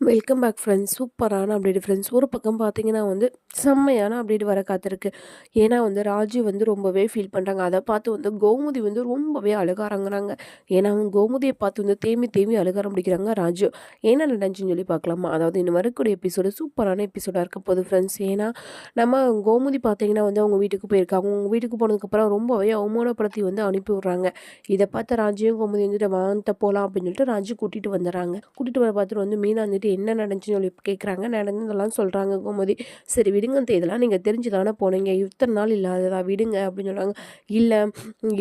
Welcome back friends சூப்பரான update friends ஒரு பக்கம் பார்த்தீங்கன்னா வந்து செம்மையான அப்டேட் வர காத்திருக்கு. ஏன்னா வந்து ராஜு வந்து ரொம்பவே ஃபீல் பண்ணுறாங்க அதை பார்த்து வந்து கோமுதி வந்து ரொம்பவே அழுகாரங்கிறாங்க. ஏன்னா அவங்க கோமுதியை பார்த்து வந்து தேமி தேமி அழுக ஆரம்பிக்கிறாங்க ராஜு. என்ன நடந்துச்சுன்னு சொல்லி பார்க்கலாமா? அதாவது இன்னும் வரக்கூடிய எபிசோடு சூப்பரான எபிசோடாக இருக்க போகுது ஃப்ரெண்ட்ஸ் ஏன்னா நம்ம கோமுதி பார்த்தீங்கன்னா வந்து அவங்க வீட்டுக்கு போயிருக்காங்க. அவங்க வீட்டுக்கு போனதுக்கப்புறம் ரொம்பவே அவமானப்படுத்தி வந்து அனுப்பி விட்றாங்க. இதை பார்த்து ராஜுவும் கோமுதி வந்துட்டு வாங்கிட்ட போகலாம் அப்படின்னு சொல்லிட்டு ராஜு கூட்டிகிட்டு வந்துடுறாங்க. கூட்டிகிட்டு வர பார்த்துட்டு வந்து மீனா வந்துட்டு என்ன நடந்துச்சுன்னு சொல்லி கேட்குறாங்க நடந்ததெல்லாம் சொல்கிறாங்க கோமதி. சரி விடுங்க இதெல்லாம் நீங்கள் தெரிஞ்சு தானே போனீங்க. இத்தனை நாள் இல்லாததா? விடுங்க அப்படின்னு சொல்கிறாங்க இல்லை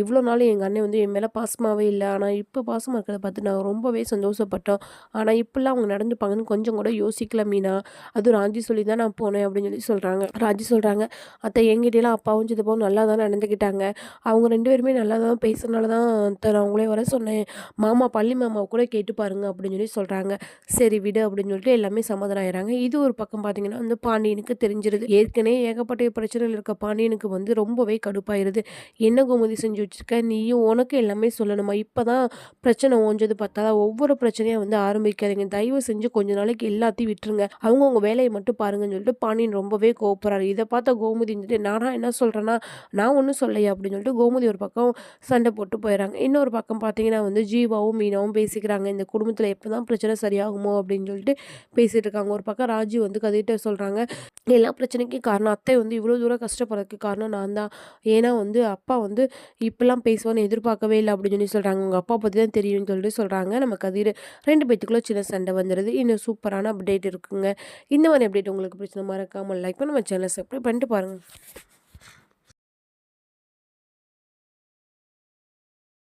இவ்வளோ நாள் எங்கள் அண்ணன் வந்து என் மேலே பாசமாகவே இல்லை. ஆனால் இப்போ பாசமாக இருக்கிறத பார்த்து நான் ரொம்பவே சந்தோஷப்பட்டோம். ஆனால் இப்போல்லாம் அவங்க நடந்துப்பாங்கன்னு கொஞ்சம் கூட யோசிக்கல மீனா. அதுவும் ராஜி சொல்லி தான் நான் போனேன் அப்படின்னு சொல்லி சொல்கிறாங்க ராஜி சொல்கிறாங்க அத்தை எங்கிட்டலாம் அப்பாவும் சித்தப்பாவும் நல்லா தான் நடந்துக்கிட்டாங்க. அவங்க ரெண்டு பேருமே நல்லா தான் பேசுறதுனால தான் நான் அவங்களே வர சொன்னேன். மாமா பள்ளி மாமாவை கூட கேட்டு பாருங்க அப்படின்னு சொல்லி சொல்கிறாங்க சரி விடு அப்படின்னு அப்படின்னு சொல்லிட்டு எல்லாமே சமாதானம் ஆயிடுறாங்க இது ஒரு பக்கம் பார்த்தீங்கன்னா வந்து பாண்டியனுக்கு தெரிஞ்சிருது. ஏற்கனவே ஏகப்பட்ட பிரச்சனையில் இருக்க பாண்டியனுக்கு வந்து ரொம்பவே கடுப்பாயிருது. என்ன கோமதி செஞ்சு வச்சுருக்க? நீயும் உனக்கு எல்லாமே சொல்லணுமா? இப்போ தான் பிரச்சனை ஓஞ்சது பார்த்தா ஒவ்வொரு பிரச்சனையாக வந்து ஆரம்பிக்காதீங்க. தயவு செஞ்சு கொஞ்ச நாளைக்கு எல்லாத்தையும் விட்டுருங்க. அவங்கவுங்க வேலையை மட்டும் பாருங்கன்னு சொல்லிட்டு பாண்டியன் ரொம்பவே கோப்பறாரு இதை பார்த்தா கோமதி இருந்துட்டு நானா என்ன சொல்கிறேன்னா நான் ஒன்றும் சொல்லையா அப்படின்னு சொல்லிட்டு கோமதி ஒரு பக்கம் சண்டை போட்டு போயிடறாங்க இன்னொரு பக்கம் பார்த்தீங்கன்னா வந்து ஜீவாவும் மீனாவும் பேசிக்கிறாங்க. இந்த குடும்பத்தில் எப்போ தான் பிரச்சனை சரியாகுமோ அப்படின்னு சொல்லிட்டு பேசிகிட்டு இருக்காங்க ஒரு பக்கம் ராஜு வந்து கதையிட்ட சொல்கிறாங்க எல்லா பிரச்சனைக்கும் காரணம் அத்தை வந்து இவ்வளோ தூரம் கஷ்டப்படுறதுக்கு காரணம் நான் தான். ஏன்னா வந்து அப்பா வந்து இப்பெல்லாம் பேசுவான்னு எதிர்பார்க்கவே இல்லை அப்படின்னு சொல்லி சொல்கிறாங்க உங்கள் அப்பா பற்றி தான் தெரியும்னு சொல்லிட்டு சொல்கிறாங்க நம்ம கதிர் ரெண்டு பேத்துக்குள்ளே சின்ன சண்டை வந்துடுது இன்னும் சூப்பரான அப்டேட் இருக்குங்க. இந்த மாதிரி அப்டேட் உங்களுக்கு பிரச்சனை மறக்காமல் லைக் பண்ணி. நம்ம சேனலை சப்ஸ்கிரைப் பண்ணிட்டு பாருங்கள்